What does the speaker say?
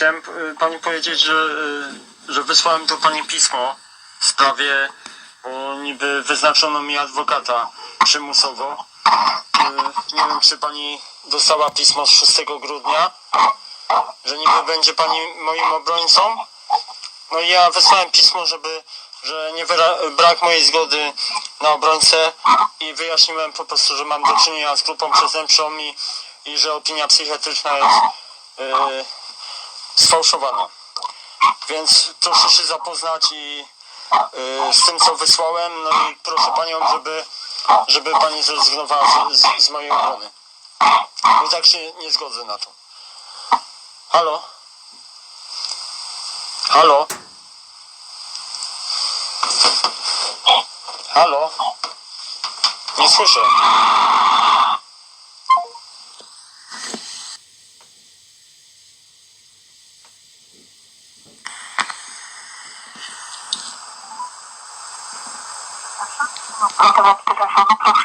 Chciałem y, pani powiedzieć, że, y, że wysłałem do pani pismo w sprawie, bo niby wyznaczono mi adwokata przymusowo. Y, Nie wiem, czy pani dostała pismo z 6 grudnia, że niby będzie pani moim obrońcą. No i ja wysłałem pismo, żeby, że nie brak mojej zgody na obrońcę i wyjaśniłem po prostu, że mam do czynienia z grupą przestępczą i, i że opinia psychiatryczna jest yy, sfałszowana. Więc proszę się zapoznać i yy, z tym, co wysłałem, no i proszę panią, żeby, żeby pani zrezygnowała z, z, z mojej obrony. Bo tak się nie zgodzę na to. Halo? Halo? Halo? Nie słyszę. まとめてください。